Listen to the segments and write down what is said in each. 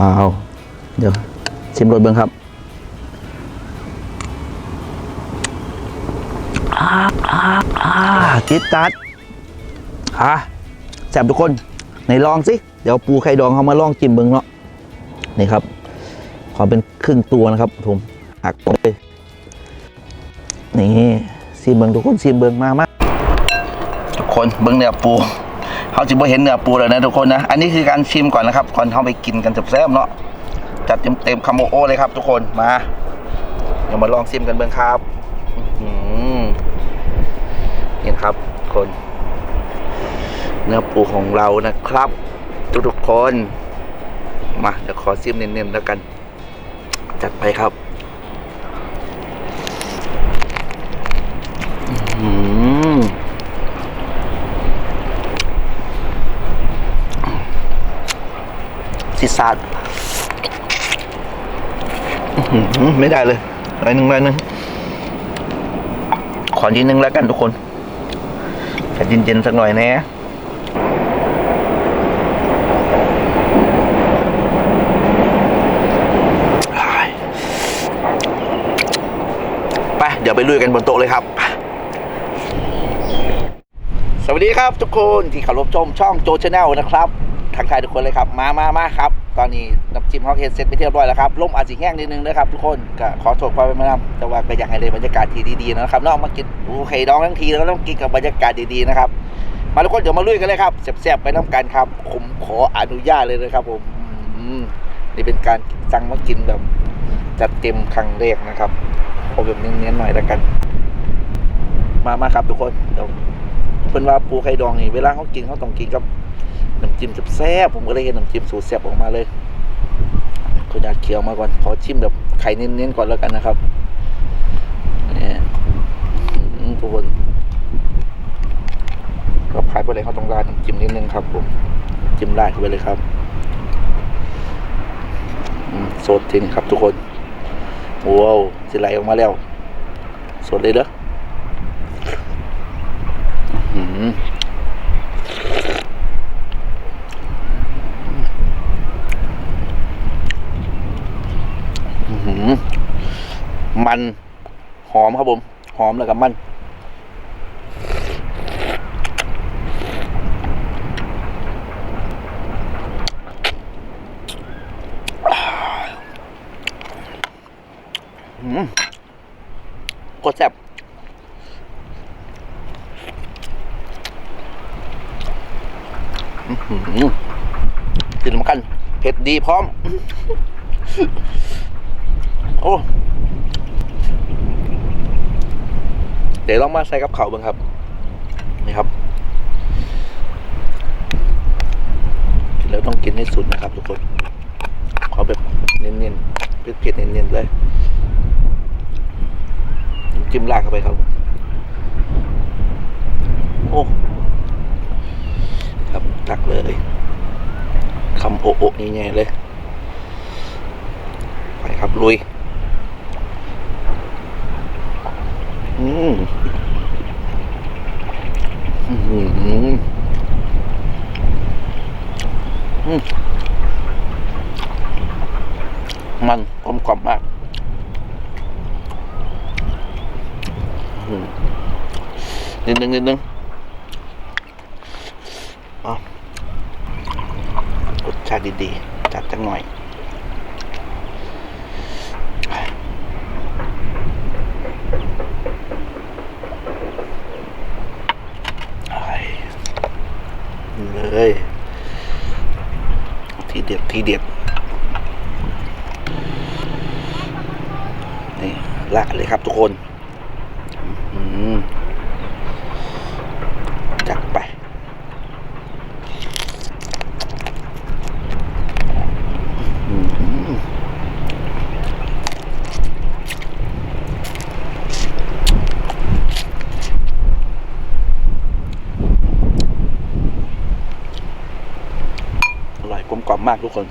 ว้าว เดี๋ยวชิมรสเบิ้งครับจิตตัดฮะแสบทุกคนในลองสิ เดี๋ยวปูไข่ดองเขามาลองกินเบิ้งเนาะนี่ครับ ขอเป็นครึ่งตัวนะครับผมหักไปนี่ซีเบิ้งทุกคนซีเบิ้งมากมากทุกคนเบิ้งเนี่ยปู เขาจะไม่เห็นเนื้อปูแล้วนะทุกคนนะ อันนี้คือการชิมก่อนนะครับ ก่อนเข้าไปกินกันแซ่บๆเนาะ จัดเต็มเต็มๆคำโอโอเลยครับ ทุกคน มา เดี๋ยวมาลองซิมกันเบ้างครับอื้อหือนี่ครับคน เนื้อปูของเรานะครับ ทุกๆคน มาเดี๋ยวขอซิมเน้นๆแล้วกัน จัดไปครับอื้อหือ ซิซาดไม่ได้เลยอะไรหนึ่งอะไรหนึ่งขอยินหนึ่งแล้วกันทุกคนจะเย็นๆสักหน่อยนะไปเดี๋ยวไปลุยกันบนโต๊ะเลยครับ สวัสดีครับทุกคนที่เคารพชมช่องโจชาแนลนะครับทักทายทุกคนเลยครับ มามามาครับ อนนี้น้ำจิ้มฮอกเฮดเซ็ตไปเรียบร้อยแล้วครับลมอาจจะแห้งนิดนึงนะครับทุกคนก็ขอโทษความเป็นมานำแต่ว่าก็อยากให้ได้บรรยากาศที่ดีๆนะครับนอกมากินปูไข่ดองทั้งทีแล้วก็ต้องกินกับบรรยากาศดีๆนะครับมาทุกคนเดี๋ยวมาลุยกันเลยครับแซ่บๆไปน้ำกันครับผมขออนุญาตเลยนะครับผมนี่เป็นการสั่งมากินแบบจัดเต็มครั้งแรกนะครับเอาแบบเน้นๆหน่อยแล้วกัน มามาครับทุกคนเดี๋ยวเพิ่นว่าปูไข่ดองนี่เวลาเขากินเขาต้องกินกับ จิ้มแซ่บผมก็เลยเห็นน้ำจิ้มสูตรแซ่บออกมาเลยขออยากเคี่ยวมาก่อนขอชิมแบบไข่เน้นๆก่อนแล้วกันนะครับนี่ทุกคนก็พายไปเลยเขาต้องราดน้ำจิ้มนิดนึงครับผมจิ้มราดเข้าไปเลยครับสดจริงครับทุกคนว้าวสิไหลออกมาแล้วสดเลยเด้อมอื้อหือ มันหอมครับผม หอมแล้วกับมัน อืมกดแซ่บอื้อหือที่สำคัญเผ็ดดีพร้อม โอ้ เดี๋ยวลองมาใส่กับเขาบ้างครับ นี่ครับกินแล้วต้องกินให้สุดนะครับ ทุกคนขอแบบเน้นๆเผ็ดๆเน้นๆเลยจิ้มลากเข้าไปครับ โอ้ ครับตักเลยคำโอะโอะนี่ไงเลย ไปครับลุย มันกลมกล่อมมากอื้อหือนิดนึงนิดนึงรสชาติดีๆจัดจังหน่อย ทีเด็ด ทีเด็ด นี่ละเลยครับทุกคน อืมจัดไป อร่อยกลมกล่อมมากทุกคน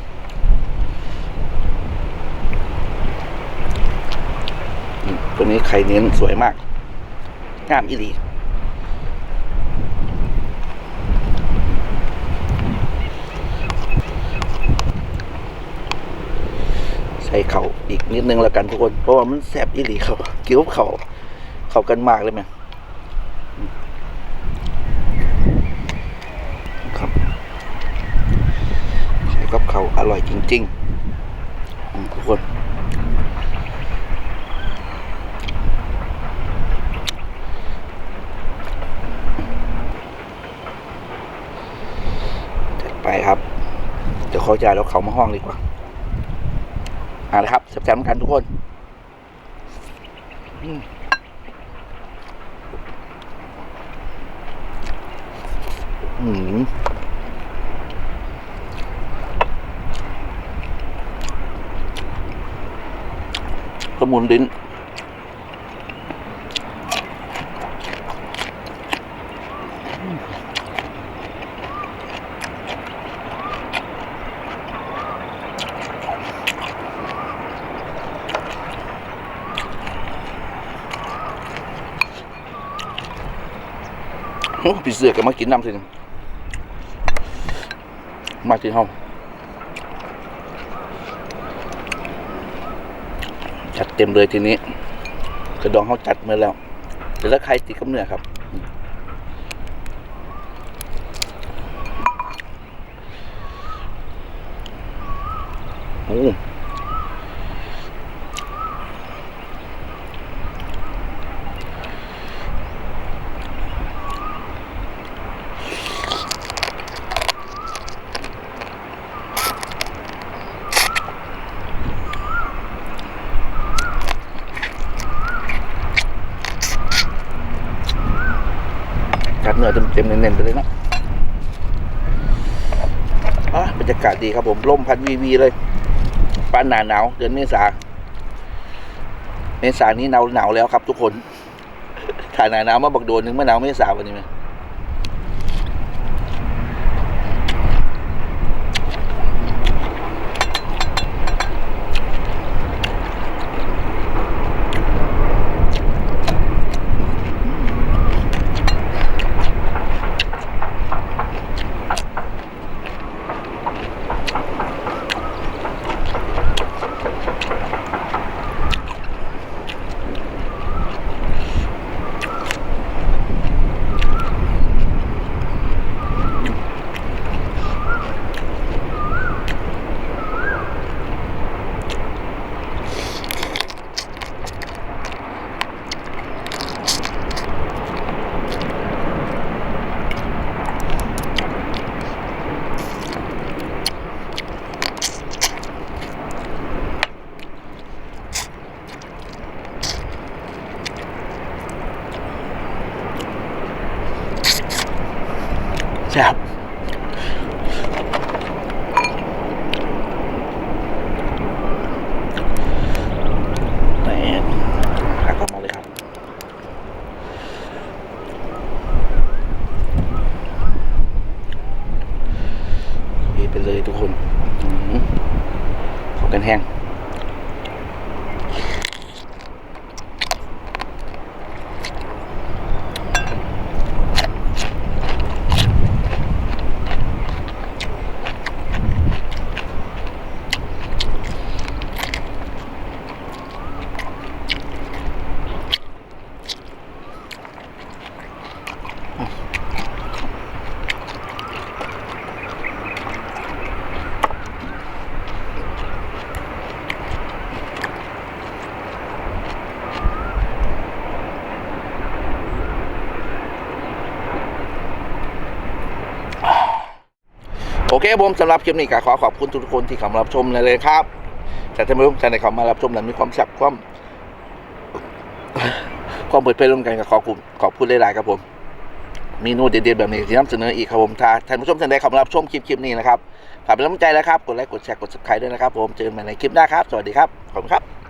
ตัวนี้ไข่เน้นสวยมาก งามอีหลีส่เขาอีกนิดนึงแล้วกันทุกคน เพราะว่ามันแซบอีหลีเขาเกิ้วเขา เขากันมากเลยแม่ครับใส่กับเขาว อร่อยจริงๆทุกคนจัดไปครับ เดี๋ยวเขาจะแล้วเขามาห้องดีกว่าเอาละครับแซ่บๆกันทุกคนอืม อืมขมุนลิ้นโอ้พี่เสือก็มากินน้ำสิมาที่ห้องจัด เต็มเลยทีนี้กระดองเขาจัดมาแล้วเดี๋ยวแล้วใครติดกับเนื้อครับโอ้ นื้อเต็มๆเน้นๆไปเลยนะอะบรรยากาศดีครับผมลมพัดวีวีเลยปานหนาหนาวเดือนเมษาเมษานี้หนาวหนาวแล้วครับทุกคนถ่ายหนาหนาวมาบักโดนนึงมาหนาวเมษาวันนี้ไหม เคผมสำหรับคลิปนี้ก็ขอขอบคุณทุกคนที่เข้ามารับชมเลยครับแต่ถ้าไม่รู้ท่านใดเข้ามารับชมนั้นมีความแซ่บความความเปิดเผยร่วมกันก็ขอบคุณขอบคุณหลายๆครับผมเมนูเด็ดๆแบบนี้ที่นำเสนออีกครับผมท่านผู้ชมท่านใดเข้ามารับชมคลิปคลิปนี้นะครับฝากเป็นกำลังใจแล้วครับ กดไลค์กดแชร์กด subscribe ด้วยนะครับผมเจอกันใหม่ในคลิปหน้าครับ สวัสดีครับ ขอบคุณครับ